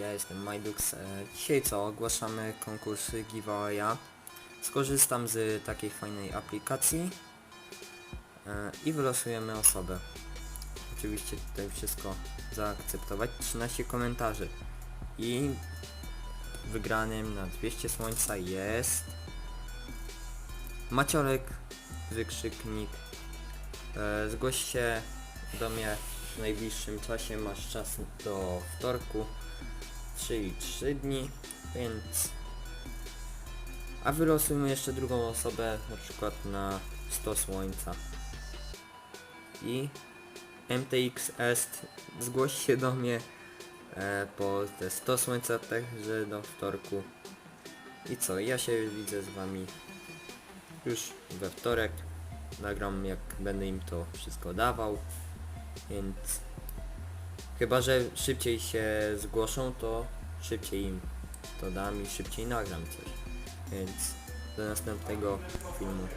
Ja jestem Majdux. E, Dzisiaj co? Ogłaszamy konkursy giveawaya. Skorzystam z takiej fajnej aplikacji e, i wylosujemy osobę. Oczywiście tutaj wszystko zaakceptować. 13 komentarzy. I wygranym na 200 słońca jest Maciorek wykrzyknik. E, Zgłoś się do mnie w najbliższym czasie, masz czas do wtorku, czyli 3 dni, więc... A wylosujmy jeszcze drugą osobę, na przykład na 100 słońca. I MTX Est, zgłoś się do mnie e, po te 100 słońca także do wtorku. I co, ja się już widzę z wami już we wtorek. Nagram jak będę im to wszystko dawał. Więc chyba, że szybciej się zgłoszą, to szybciej im to dam i szybciej nagram coś. Więc do następnego filmu.